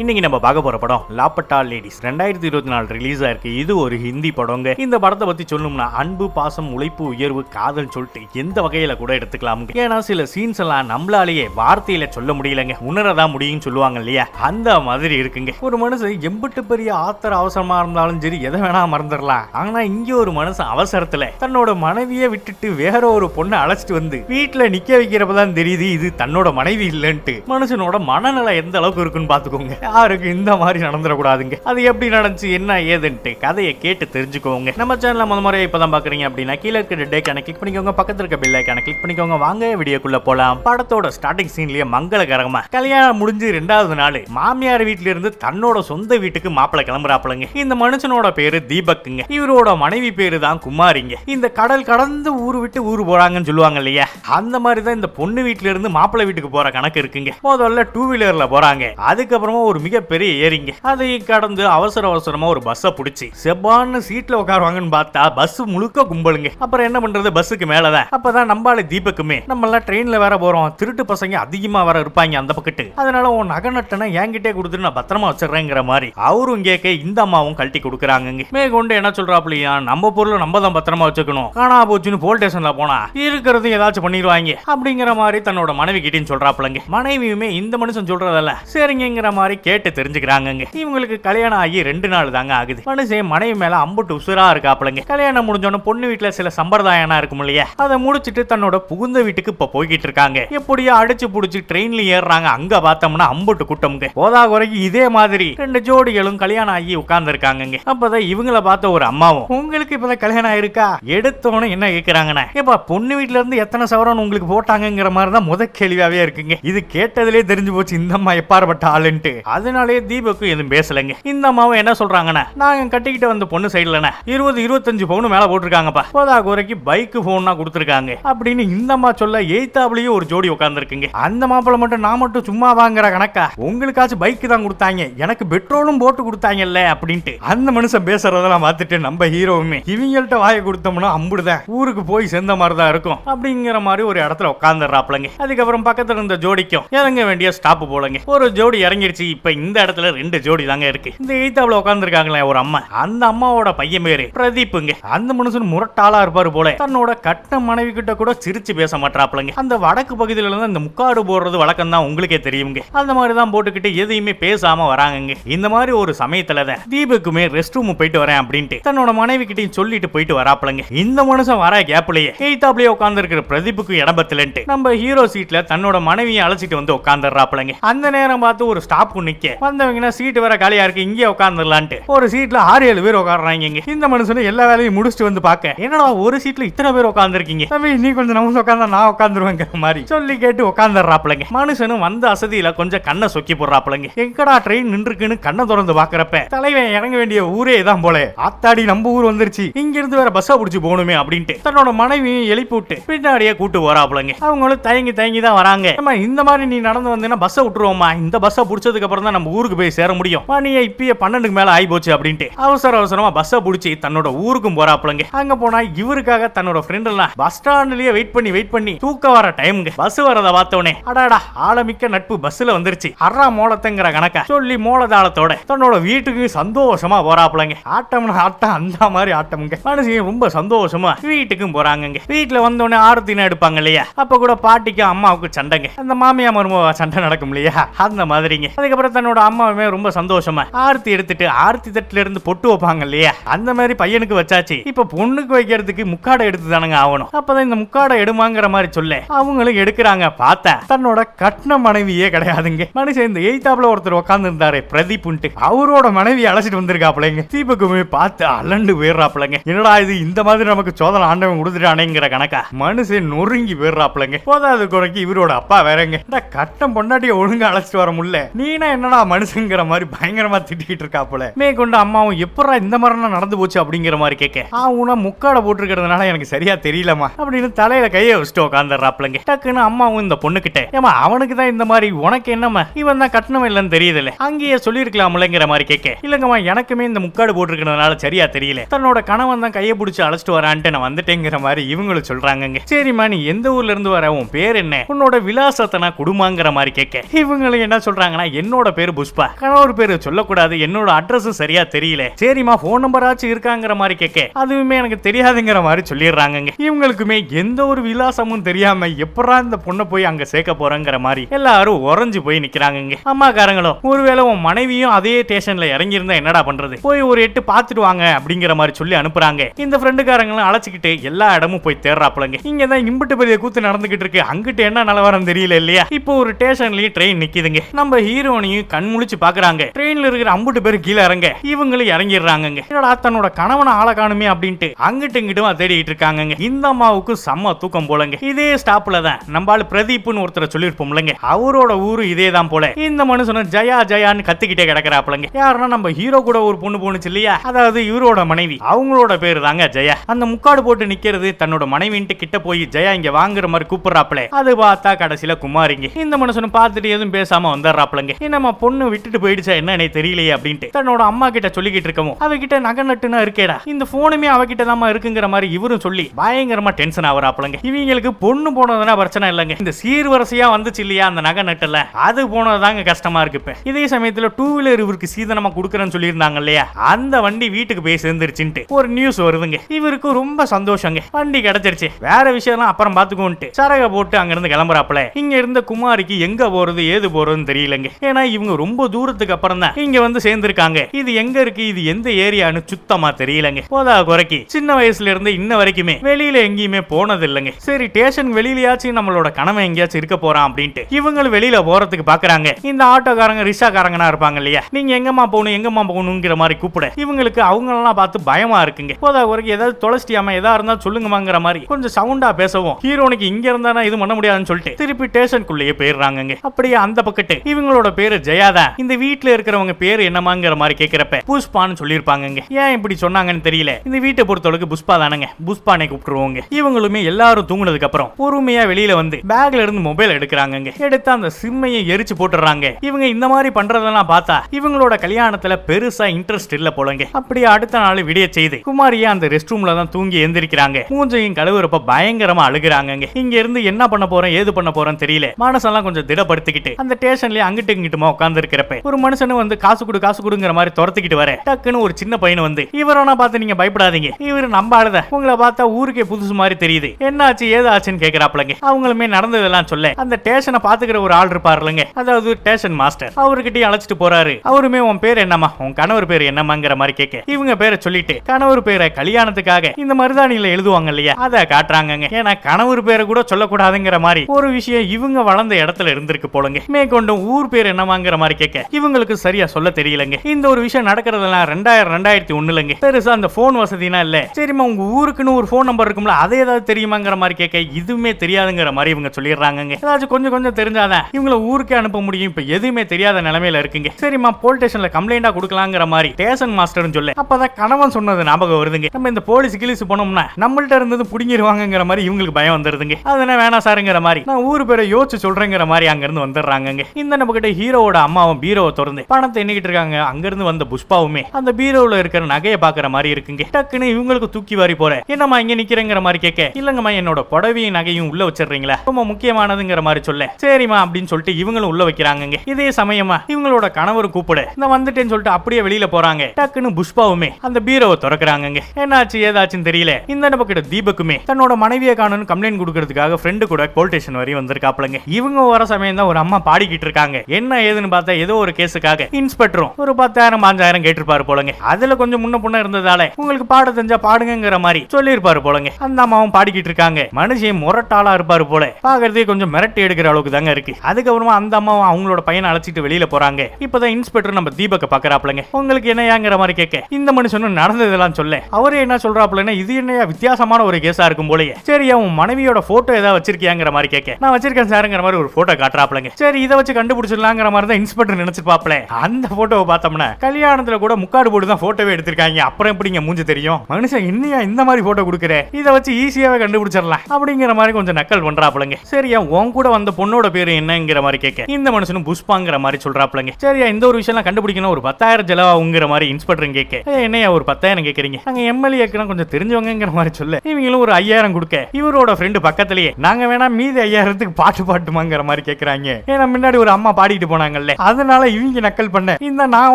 இன்னைக்கு நம்ம பார்க்க போற படம் லாப்பட்டா லேடிஸ். ரெண்டாயிரத்தி இருபத்தி நாலு ரிலீஸ் ஆயிருக்கு. இது ஒரு ஹிந்தி படங்க. இந்த படத்தை பத்தி சொல்லணும்னா அன்பு பாசம் உழைப்பு உயர்வு காதல் சொல்லிட்டு எந்த வகையில கூட எடுத்துக்கலாம். ஏன்னா சில சீன்ஸ் எல்லாம் நம்மளாலேயே வார்த்தையில சொல்ல முடியலங்க. உணரதான் முடியும்னு சொல்லுவாங்க இல்லையா? அந்த மாதிரி இருக்குங்க. ஒரு மனுஷன் எம்பிட்டு பெரிய ஆத்தர அவசரமா இருந்தாலும் சரி எதை வேணா மறந்துடலாம். ஆனா இங்க ஒரு மனுஷன் அவசரத்துல தன்னோட மனைவியை விட்டுட்டு வேற ஒரு பொண்ணை அழைச்சிட்டு வந்து வீட்டுல நிக்க வைக்கிறப்பதான் தெரியுது இது தன்னோட மனைவி இல்லைன்ட்டு. மனுஷனோட மனநிலை எந்த அளவுக்கு இருக்குன்னு பாத்துக்கோங்க யாருக்கு இந்த மாதிரி நடந்துடக்கூடாதுங்க. அது எப்படி நடந்துச்சு என்ன ஏதுன்ட்டு கதையை கேட்டு தெரிஞ்சுக்கோங்க. நம்ம சேனல்ல முத முறையா இப்பதான் பாக்குறீங்க அப்படின்னா கீழே இருக்க டேக்கான கிளிக் பண்ணிக்கோங்க. பக்கத்துல இருக்க பில் ஐக்கான கிளிக் பண்ணிக்கோங்க. வாங்க வீடியோக்குள்ள போலாம். படத்தோட ஸ்டார்டிங் சீன்லயே மங்களகரமா கல்யாணம் முடிஞ்சு ரெண்டாவது நாள் மாமியார் வீட்ல இருந்து தன்னோட சொந்த வீட்டுக்கு மாப்பிள்ளை கிளம்புறாப்புலங்க. இந்த மனுஷனோட பேரு தீபக்குங்க. இவரோட மனைவி பேரு தான் குமாரிங்க. இந்த கடல் கடந்து ஊர் விட்டு ஊர் போறாங்கன்னு சொல்லுவாங்க இல்லையா? அந்த மாதிரி தான் இந்த பொண்ணு வீட்டுல இருந்து மாப்பிள்ளை வீட்டுக்கு போற கணக்கு இருக்குங்க. முதல்ல டூ வீலர்ல போறாங்க. அதுக்கப்புறமா ஒரு மிகப்பெரிய ஏரிங்க. அதை கடந்து அவசர அவசரமா ஒரு பஸ்ஸை பிடிச்சி செப்பான்னு சீட்ல உட்காருவாங்கன்னு பார்த்தா பஸ் முழுக்க கும்பலுங்க. அப்புறம் என்ன பண்றது பஸ்ஸுக்கு மேலதான். அப்பதான் நம்பால தீபக்குமே. நம்ம எல்லாம் ட்ரெயின்ல வேற போறோம். திருட்டு பசங்க அதிகமா வர இருப்பாங்க அந்த பக்கத்து. அதனால உன் நகநட்டனை என்கிட்டே கொடுத்துட்டு நான் பத்திரமா வச்சிடறேங்கிற மாதிரி அவரும் கேட்க இந்த அம்மாவும் கழட்டி கொடுக்குறாங்கங்க. மேற்கொண்டு என்ன சொல்றாப்லையா நம்ம பொருளை நம்ம தான் பத்திரமா வச்சுக்கணும். காணா போச்சுன்னு போல் ஸ்டேஷன்ல போனா இருக்கிறது ஏதாச்சும் பண்ணிடுவாங்க. அப்படிங்கிற மாதிரி தன்னோட மனைவி கிட்டேன்னு சொல்றாப்புலங்க. மனைவியுமே இந்த மனுஷன் சொல்றதல்ல. சரிங்கிற மாதிரி கேட்டு தெரிஞ்சுக்கிறாங்கங்க. இவங்களுக்கு கல்யாணம் ஆகி ரெண்டு நாள் தாங்க ஆகுது. மனுஷன் மனைவி மேல அம்புட்டு உசுரா இருக்காப்புலங்க. கல்யாணம் முடிஞ்சோன்னு பொண்ணு வீட்டுல சில சம்பிரதாயம்னா இருக்கும் இல்லையா? அதை முடிச்சிட்டு தன்னோட புகுந்த வீட்டுக்கு இப்ப போய்கிட்டு இருக்காங்க. எப்படியோ அடிச்சு புடிச்சு ட்ரெயின்ல ஏறுறாங்க. அங்க பார்த்தோம்னா அம்புட்டு கூட்டம்ங்க. போதா குறைக்கு இதே மாதிரி ரெண்டு ஜோடிகளும் கல்யாணம் ஆகி உட்கார்ந்து இருக்காங்க அப்பதான் இவங்கள பார்த்த ஒரு அம்மாவும் உங்களுக்கு இப்பதான் கல்யாணம் ஆயிருக்கா? எடுத்தோன்னு என்ன கேக்குறாங்கண்ணே இப்ப பொண்ணு வீட்ல இருந்து எத்தனை சவரம் உங்களுக்கு போட்டாங்கங்கிற மாதிரி தான் முத கேள்வியாவே இருக்குங்க. இது கேட்டதுலயே தெரிஞ்சு போச்சு இந்த அம்மா எப்பாற்பட்ட ஆளுன்ட்டு. அதனாலேயே தீபக்கு எதுவும் பேசலைங்க. இந்த அம்மாவும் என்ன சொல்றாங்கன்னா நாங்க கட்டிக்கிட்டு வந்த பொண்ணு சைடுலண்ணே இருபது இருபத்தஞ்சு பவுன் மேல போட்டிருக்காங்கப்பா. போதா குறைக்கு பைக்கு போன்னா கொடுத்துருக்காங்க. அப்படின்னு இந்த அம்மா சொல்ல எய்தாப்லயும் ஒரு ஜோடி உட்காந்துருக்குங்க அந்த மாப்பிள்ள மட்டும் நான் மட்டும் சும்மா வாங்குற கணக்கா? உங்களுக்காச்சும் பைக் தான் கொடுத்தாங்க. எனக்கு பெட்ரோலும் போட்டு கொடுத்தாங்கல்ல அப்படின்ட்டு. அந்த மனுஷன் பேசுறதெல்லாம் பார்த்துட்டு நம்ம ஹீரோவுமே இவங்கள்ட்ட வாயை கொடுத்தோம்னா அம்புடுதான். ஊருக்கு போய் சேர்ந்த மாதிரி தான் இருக்கும். அப்படிங்கிற மாதிரி ஒரு இடத்துல உட்காந்துடுறாப்லங்க அதுக்கப்புறம் பக்கத்துல இருந்த ஜோடிக்கும் இறங்க வேண்டிய ஸ்டாப் போலங்க. ஒரு ஜோடி இறங்கிடுச்சு இப்ப இந்த இடத்துல ரெண்டு ஜோடி தாங்க இருக்கு. இந்த எய்த்தாப்ல உட்காந்துருக்காங்களே ஒரு அம்மா. அந்த அம்மாவோட பையன் பேரு பிரதீப்புங்க. அந்த மனுஷன் முரட்டாளா இருப்பாரு போல. தன்னோட கட்ட மனைவி கிட்ட கூட சிரிச்சு பேச மாட்டாப்லங்க அந்த வடக்கு பகுதியில இருந்து அந்த முக்காடு போடுறது வழக்கம் தான் உங்களுக்கே தெரியுங்க. அந்த மாதிரி தான் போட்டுக்கிட்டு எதையுமே பேசாம வராங்கங்க. இந்த மாதிரி ஒரு சமயத்துல தான் தீபுக்குமே ரெஸ்ட் ரூம் போயிட்டு வரேன் அப்படின்ட்டு தன்னோட மனைவி கிட்டையும் சொல்லிட்டு போயிட்டு வராப்லங்க இந்த மனுஷன் வர கேப்லயே எய்தாப்லயே உட்கார்ந்து இருக்கிற பிரதீப்புக்கு இடம்பத்திலன்ட்டு நம்ம ஹீரோ சீட்ல தன்னோட மனைவியை அழைச்சிட்டு வந்து உட்காந்துடுறாப்லங்க அந்த நேரம் பார்த்து ஒரு ஸ்டாப் நிக்க. வந்தவங்கன்னா சீட் வேற காலியா இருக்கு இங்கே உட்காந்துடலான்ட்டு ஒரு சீட்ல ஆறு ஏழு பேர் உட்காடுறாங்க இங்க. இந்த மனுஷனும் எல்லா வேலையும் முடிச்சுட்டு வந்து பார்க்க. என்னடா ஒரு சீட்ல இத்தனை பேர் உட்காந்துருக்கீங்க தம்பி நீ கொஞ்சம் நம்ம உட்காந்தா நான் உட்காந்துருவேங்கிற மாதிரி. சொல்லி கேட்டு உட்காந்துடுறாப்லங்க மனுஷனும் வந்த அசதியில கொஞ்சம் கண்ணை சொக்கி போடுறாப்லங்க எங்கடா ட்ரெயின் நின்றுக்குன்னு கண்ணை திறந்து பாக்குறப்ப தலைவன் இறங்க வேண்டிய ஊரே தான் போல. ஆத்தாடி நம்ம ஊர் வந்துருச்சு. இங்க இருந்து வேற பஸ்ஸா புடிச்சு போகணுமே அப்படின்ட்டு. தன்னோட மனைவியும் எழுப்பி விட்டு பின்னாடியே கூட்டு வராப்லங்க அவங்களும் தயங்கி தயங்கி தான் வராங்க. இந்த மாதிரி நீ நடந்து வந்தீங்கன்னா பஸ்ஸை விட்டுருவோமா இந்த பஸ்ஸை புடிச்சதுக்கு அப்புறம் தான் நம்ம ஊருக்கு போய் சேர முடியும். மணியை இப்பயே பன்னெண்டுக்கு மேல ஆகி போச்சு அப்படின்ட்டு. அவசர அவசரமா பஸ்ஸை புடிச்சு தன்னோட ஊருக்கும் போறாப்புலங்க. அங்க போனா இவருக்காக தன்னோட ஃப்ரெண்ட் எல்லாம் பஸ் ஸ்டாண்ட்லயே வெயிட் பண்ணி வெயிட் பண்ணி தூக்க வர டைம்ங்க பஸ் வரத பார்த்தோனே அடாடா ஆழமிக்க நட்பு பஸ்ல வந்துருச்சு. அறா மோளத்தங்கிற கணக்க சொல்லி மோளதாளத்தோட தன்னோட வீட்டுக்கு சந்தோஷமா போறாப்புலங்க. ஆட்டம்னா ஆட்டம் அந்த மாதிரி ஆட்டம்ங்க. மனுஷன் ரொம்ப சந்தோஷமா வீட்டுக்கும் போறாங்கங்க. வீட்டுல வந்தோடனே ஆரத்தினா எடுப்பாங்க இல்லையா? அப்ப கூட பாட்டிக்கு அம்மாவுக்கு சண்டைங்க. அந்த மாமியா மருமவ சண்டை நடக்கும் இல்லையா அந்த மாதிரிங்க. அதுக்கப்புறம் தன்னோட அம்மாவுமே ரொம்ப சந்தோஷமா ஆர்த்தி எடுத்துட்டு ஆர்த்தி தட்டுல இருந்து பொட்டு வைப்பாங்க இல்லையா? அந்த மாதிரி பையனுக்கு வச்சாச்சு. இப்ப பொண்ணுக்கு வைக்கிறதுக்கு முக்காடை எடுத்து தானுங்க ஆகணும். அப்பதான் இந்த முக்காடை எடுமாங்கிற மாதிரி சொல்ல. அவங்களும் எடுக்கிறாங்க. பார்த்தா தன்னோட கட்ன மனைவியே கிடையாதுங்க. மனுஷன் இந்த எய்தாப்ல ஒருத்தர் உட்கார்ந்து இருந்தாரு பிரதீப்ன்ட்டு அவரோட மனைவி அழைச்சிட்டு வந்திருக்காப்லங்க தீபக்குமே பார்த்து அலண்டு போயிடுறாப்லங்க என்னடா இது இந்த மாதிரி நமக்கு சோதனை ஆண்டவன் கொடுத்துட்டானேங்கிற கணக்கா? மனுஷன் நொறுங்கி போயிடுறாப்லங்க போதாது குறைக்கு இவரோட அப்பா வேறங்க. கட்டம் பொண்டாட்டிய ஒழுங்கா அழைச்சிட்டு வர முடியல. நீனா என்னடா மனுஷங்கிற மாதிரி பயங்கரமா திட்டிக்கிட்டு இருக்கா போல. மே மேற்கொண்டு அம்மாவும் எப்படா இந்த மாதிரிலாம் நடந்து போச்சு? அப்படிங்கிற மாதிரி கேட்க. ஆ முக்காட முக்காடை போட்டிருக்கிறதுனால எனக்கு சரியா தெரியலமா அப்படின்னு தலையில கையை வச்சுட்டு உட்காந்துடுறாப்லங்க டக்குன்னு அம்மாவும் இந்த பொண்ணுகிட்ட ஏமா அவனுக்கு தான் இந்த மாதிரி உனக்கு என்னம்மா? இவன் தான் கட்டணம் இல்லைன்னு தெரியுதுல்ல. அங்கேயே சொல்லியிருக்கலாம்லங்கிற மாதிரி கேட்க. இல்லங்கம்மா எனக்குமே இந்த முக்காடு போட்டிருக்கிறதுனால சரியா தெரியல. தன்னோட கணவன் தான் கையை பிடிச்சி அழைச்சிட்டு வரான்ட்டு நான் வந்துட்டேங்கிற மாதிரி இவங்களும் சொல்றாங்க சரிம்மா நீ எந்த ஊர்ல இருந்து வர? உன் பேர் என்ன? உன்னோட விலாசத்தை நான் குடுமாங்கிற மாதிரி கேட்க. இவங்களும் என்ன சொல்றாங்கன்னா என்னோட பொண்ணோட பேரு புஷ்பா. கணவர் பேரு சொல்லக்கூடாது என்னோட அட்ரஸ் சரியா தெரியல. சரிம்மா போன் நம்பராச்சும் இருக்காங்கிற மாதிரி கேட்க. அதுவுமே எனக்கு தெரியாதுங்கிற மாதிரி சொல்லிடுறாங்க இவங்களுக்குமே எந்த ஒரு விலாசமும் தெரியாம எப்படா இந்த பொண்ணை போய் அங்க சேர்க்க போறேங்கிற மாதிரி எல்லாரும் உறைஞ்சு போய் நிக்கிறாங்க அம்மாக்காரங்களும் ஒருவேளை உன் மனைவியும் அதே ஸ்டேஷன்ல இறங்கி இருந்தா என்னடா பண்றது? போய் ஒரு எட்டு பாத்துட்டு வாங்க அப்படிங்கிற மாதிரி சொல்லி அனுப்புறாங்க. இந்த ஃப்ரெண்டுக்காரங்களும் அழைச்சிக்கிட்டு எல்லா இடமும் போய் தேடுறாப்புலங்க. இங்க தான் இம்புட்டு பெரிய கூத்து நடந்துகிட்டு இருக்கு. அங்கிட்டு என்ன நிலவரம் தெரியல இல்லையா? இப்போ ஒரு ஸ்டேஷன்லயும் ட்ரெயின் நிக்குதுங்க. நம்ம ஹீரோனையும் கண் முழிச்சு பாக்குறாங்க ட்ரெயின்ல இருக்கிற அம்புட்டு பேர் கீழே இறங்க. இவங்களும் இறங்கிடுறாங்க என்னடா தன்னோட கணவனை ஆள காணுமே அப்படின்ட்டு அங்கிட்டு இங்கிட்டும் தேடிட்டு இருக்காங்க இந்த அம்மாவுக்கு செம்ம தூக்கம் போலங்க. இதே ஸ்டாப்ல தான் நம்ம பிரதீப்னு ஒருத்தர் சொல்லியிருப்போம்லங்க. அவரோட ஊரு இதே தான் போல. இந்த மனுஷனும் ஜயா ஜயான்னு கத்திக்கிட்டே கிடக்குறாப்புலங்க. யாருன்னா நம்ம ஹீரோ கூட ஒரு பொண்ணு போனுச்சு இல்லையா? அதாவது இவரோட மனைவி. அவங்களோட பேரு தாங்க ஜெயா. அந்த முக்காடு போட்டு நிக்கிறது தன்னோட மனைவின்ட்டு கிட்ட போய் ஜெயா இங்க வாங்குற மாதிரி கூப்பிடுறாப்ல அது பார்த்தா கடைசியில குமாரிங்க. இந்த மனுஷனும் பார்த்துட்டு எதுவும் பேசாம வந்துடுறாப்லங்க நம்ம பொண்ணு விட்டுட்டு போயிடுச்சா என்ன எனக்கு தெரியலையே அப்படின்ட்டு தன்னோட அம்மா கிட்ட சொல்லிக்கிட்டு இருக்கவும் அவகிட்ட நகை நட்டுனா இருக்கேடா. இந்த போனுமே அவகிட்ட தான் இருக்குங்கிற மாதிரி இவரும் சொல்லி பயங்கரமா டென்ஷன் ஆகுறாப்புலங்க. இவங்களுக்கு பொண்ணு போனதுனா பிரச்சனை இல்லைங்க. இந்த சீர்வரிசையா வந்துச்சு இல்லையா அந்த நகை நட்டுல அது போனதுதாங்க கஷ்டமா இருக்கு இப்ப இதே சமயத்துல டூ வீலர் இவருக்கு சீதனமா கொடுக்குறேன்னு சொல்லியிருந்தாங்க இல்லையா? அந்த வண்டி வீட்டுக்கு போய் சேர்ந்துருச்சுன்ட்டு ஒரு நியூஸ் வருதுங்க. இவருக்கு ரொம்ப சந்தோஷங்க. வண்டி கிடைச்சிருச்சு. வேற விஷயம்லாம் அப்புறம் பாத்துக்கோன்ட்டு சரக போட்டு அங்க இருந்து கிளம்புறாப்ல இங்க இருந்த குமாரிக்கு எங்க போறது ஏது போறதுன்னு தெரியலங்க. ஏன்னா இவங்க ரொம்ப தூரத்துக்கு அப்புறம் தான் இங்க வந்து சேர்ந்திருக்காங்க. இது எங்க இருக்கு? இது எந்த ஏரியான்னு சுத்தமா தெரியலங்க. போதா குறைக்கு. சின்ன வயசுல இருந்து இன்ன வரைக்குமே வெளியில எங்கேயுமே போனது இல்லைங்க சரி ஸ்டேஷன் வெளியிலயாச்சும் நம்மளோட கனவை எங்கேயாச்சும் இருக்க போறான் அப்படின்ட்டு இவங்களும் வெளியில போறதுக்கு பாக்குறாங்க. இந்த ஆட்டோக்காரங்க ரிக்ஷாக்காரங்கனா இருப்பாங்க இல்லையா? நீங்க எங்கம்மா போகணும் எங்கம்மா போகணுங்கிற மாதிரி கூப்பிட. இவங்களுக்கு அவங்களெல்லாம் பார்த்து பயமா இருக்குங்க. போதா குறைக்கு ஏதாவது தொலைச்சிட்டியாமா ஏதா இருந்தா சொல்லுங்கமாங்கிற மாதிரி கொஞ்சம் சவுண்டா பேசவும். ஹீரோனுக்கு இங்க இருந்தா இது பண்ண முடியாதுன்னு சொல்லிட்டு திருப்பி ஸ்டேஷனுக்குள்ளேயே போயிடுறாங்க அப்படியே அந்த பக்கத்து இவங்களோட பேரு ஜெயாதா இந்த வீட்டுல இருக்கிறவங்க பேரு என்னமாங்கிற மாதிரி கேக்குறப்ப புஷ்பான்னு சொல்லியிருப்பாங்கங்க. ஏன் இப்படி சொன்னாங்கன்னு தெரியல. இந்த வீட்டை பொறுத்தளவுக்கு புஷ்பா தானங்க. புஷ்பானை கூப்பிட்டுருவோங்க. இவங்களுமே எல்லாரும் தூங்குனதுக்கு அப்புறம் பொறுமையா வெளியில வந்து பேக்ல இருந்து மொபைல் எடுக்கிறாங்க எடுத்து அந்த சிம்மையை எரிச்சு போட்டுறாங்க இவங்க இந்த மாதிரி பண்றதெல்லாம் பார்த்தா இவங்களோட கல்யாணத்துல பெருசா இன்ட்ரெஸ்ட் இல்ல போலங்க. அப்படியே அடுத்த நாள் விடிய செய்து குமாரியா அந்த ரெஸ்ட் ரூம்ல தான் தூங்கி எந்திரிக்கிறாங்க. மூஞ்சையும் கழுவுறப்ப பயங்கரமா அழுகுறாங்க இங்க இருந்து என்ன பண்ண போறேன் ஏது பண்ண போறேன் தெரியல. மனசெல்லாம் கொஞ்சம் திடப்படுத்திக்கிட்டு அந்த ஸ்டேஷன்லயே அங்கிட்டு இங்கிட்டுமா உட்கார்ந்து இருக்கிறப்ப ஒரு மனுஷனு வந்து காசு கொடு காசு கொடுங்கிற மாதிரி துரத்துக்கிட்டு வர டக்குன்னு ஒரு சின்ன பையன் வந்து இவரானா பார்த்து நீங்க பயப்படாதீங்க. இவர் நம்ம ஆளுத உங்களை பார்த்தா ஊருக்கே புதுசு மாதிரி தெரியுது. என்னாச்சு ஏதாச்சுன்னு கேக்குறாப்லங்க அவங்களுமே நடந்ததெல்லாம் சொல்ல அந்த ஸ்டேஷனை பாத்துக்கிற ஒரு ஆள் இருப்பாருலங்க. அதாவது ஸ்டேஷன் மாஸ்டர். அவர்கிட்டயும் அழைச்சிட்டு போறாரு. அவருமே உன் பேர் என்னமா உன் கணவர் பேர் என்னமாங்கிற மாதிரி கேட்க இவங்க பேரை சொல்லிட்டு கணவர் பேரை கல்யாணத்துக்காக இந்த மருதாணியில எழுதுவாங்க இல்லையா? அதை காட்டுறாங்க ஏன்னா கணவர் பேரை கூட சொல்லக்கூடாதுங்கிற மாதிரி ஒரு விஷயம் இவங்க வளர்ந்த இடத்துல இருந்திருக்கு போலங்க. மேற்கொண்டும் ஊர் பேர் என்னமா வாங்குற மாதிரி கேட்க. இவங்களுக்கு சரியா சொல்ல தெரியலங்க. இந்த ஒரு விஷயம் நடக்கிறதெல்லாம் ரெண்டாயிரம் ரெண்டாயிரத்தி ஒண்ணுலங்க. பெருசா அந்த போன் வசதினா இல்ல. சரிம்மா உங்க ஊருக்குன்னு ஒரு போன் நம்பர் இருக்கும்ல அது ஏதாவது தெரியுமாங்கிற மாதிரி கேட்க இதுவுமே தெரியாதுங்கிற மாதிரி இவங்க சொல்லிடுறாங்க ஏதாச்சும் கொஞ்சம் கொஞ்சம் தெரிஞ்சாதான் இவங்களை ஊருக்கே அனுப்ப முடியும். இப்ப எதுவுமே தெரியாத நிலைமையில இருக்குங்க. சரிம்மா போலீஸ் ஸ்டேஷன்ல கம்ப்ளைண்டா கொடுக்கலாங்கிற மாதிரி ஸ்டேஷன் மாஸ்டர்னு சொல்ல. அப்பதான் கணவன் சொன்னது ஞாபகம் வருதுங்க. நம்ம இந்த போலீஸ் கிளிஸ் போனோம்னா நம்மள்ட்ட இருந்தது புடிங்கிருவாங்கங்கிற மாதிரி இவங்களுக்கு பயம் வந்துருதுங்க. அதனால வேணாம் சாருங்கிற மாதிரி. நான் ஊர் பேரை யோசிச்சு சொல்றேங்கிற மாதிரி அங்க இருந்து வந்துடுறாங்க இந்த நம்ம கிட்ட ஹீரோ புஷ்பாவோட அம்மாவும் பீரோவை திறந்து பணத்தை எண்ணிக்கிட்டு இருக்காங்க. அங்க இருந்து வந்த புஷ்பாவுமே அந்த பீரோவுல இருக்கிற நகையை பாக்குற மாதிரி இருக்குங்க. டக்குன்னு இவங்களுக்கு தூக்கி வாரி போற. என்னம்மா இங்க நிக்கிறேங்கிற மாதிரி கேட்க இல்லங்கம்மா என்னோட புடவையும் நகையும் உள்ள வச்சிடுறீங்களா? ரொம்ப முக்கியமானதுங்கிற மாதிரி சொல்ல சரிம்மா அப்படின்னு சொல்லிட்டு இவங்களும் உள்ள வைக்கிறாங்க இதே சமயமா இவங்களோட கணவர் கூப்பிடு இந்த வந்துட்டேன்னு சொல்லிட்டு அப்படியே வெளியில போறாங்க. டக்குன்னு புஷ்பாவுமே அந்த பீரோவை திறக்கிறாங்க என்னாச்சு ஏதாச்சுன்னு தெரியல. இந்த நம்ம தீபக்குமே தன்னோட மனைவியை காணும்னு கம்ப்ளைண்ட் கொடுக்கறதுக்காக ஃப்ரெண்டு கூட போலீஸ் ஸ்டேஷன் வரையும் வந்திருக்காப்லங்க இவங்க வர சமயம் தான் ஒரு அம்மா பாடிக்கிட்டு இருக்காங்க. என்ன ஏதுன்னு பார்த்தா ஏதோ ஒரு கேஸுக்காக இன்ஸ்பெக்டரும் ஒரு பத்தாயிரம் பாஞ்சாயிரம் கேட்டிருப்பாரு போலங்க. அதுல கொஞ்சம் முன்ன புண்ண இருந்ததால உங்களுக்கு பாட தெரிஞ்சா பாடுங்கிற மாதிரி சொல்லியிருப்பாரு போலங்க. அந்த அம்மாவும் பாடிக்கிட்டு இருக்காங்க. மனுஷன் முரட்டாளா இருப்பாரு போல. பாக்குறதே கொஞ்சம் மிரட்டி எடுக்கிற அளவுக்கு தாங்க இருக்கு. அதுக்கப்புறமா அந்த அம்மாவும் அவங்களோட பையனை அழைச்சிட்டு வெளியில போறாங்க. இப்பதான் இன்ஸ்பெக்டர் நம்ம தீபக்க பாக்குறாப்லங்க உங்களுக்கு என்னையாங்கிற மாதிரி கேட்க இந்த மனுஷனும் நடந்ததெல்லாம் சொல்ல. அவரே என்ன சொல்றாப்லன்னா இது என்னையா வித்தியாசமான ஒரு கேஸா இருக்கும் போலயே. சரி அவன் மனைவியோட போட்டோ ஏதாவது வச்சிருக்கியாங்கிற மாதிரி கேட்க. நான் வச்சிருக்கேன் சாருங்கிற மாதிரி ஒரு போட்டோ காட்டுறாப்லங்க சரி இதை வச்சு கண்டுபிடிச்சிடலாங்கிற மாதிரி தான் இன்ஸ்பெக்டர் நினைச்சிருப்பாப்ல. அந்த போட்டோவை பார்த்தோம்னா கல்யாணத்துல கூட முக்காடு போட்டு தான் போட்டோவே எடுத்திருக்காங்க. அப்புறம் எப்படிங்க மூஞ்சி தெரியும்? மனுஷன் இன்னையா இந்த மாதிரி போட்டோ கொடுக்குற? இதை வச்சு ஈஸியாவே கண்டுபிடிச்சிடலாம். அப்படிங்கிற மாதிரி கொஞ்சம் நக்கல் பண்றாப்புலங்க. சரியா உன் கூட வந்த பொண்ணோட பேரு என்னங்கிற மாதிரி கேட்க. இந்த மனுஷனும் புஷ்பாங்கிற மாதிரி சொல்றாப்புலங்க. சரியா இந்த ஒரு விஷயம்லாம் கண்டுபிடிக்கணும். ஒரு பத்தாயிரம் செலவாகுங்கிற மாதிரி இன்ஸ்பெக்டரும் கேட்க. என்னையா ஒரு பத்தாயிரம் கேட்கறீங்க? அங்க எம்எல்ஏக்கெல்லாம் கொஞ்சம் தெரிஞ்சவங்கிற மாதிரி சொல்ல. இவங்களும் ஒரு ஐயாயிரம் கொடுக்க. இவரோட ஃப்ரெண்டு பக்கத்திலேயே. நாங்க வேணா மீதி ஐயாயிரத்துக்கு பாட்டு பாட்டுமாங்கிற மாதிரி கேட்கறாங்க. ஏன்னா முன்னாடி ஒரு அம்மா பாடிட்டு போனாங்க. சொன்னாங்கல்ல. அதனால இவங்க நக்கல் பண்ண இந்த நான்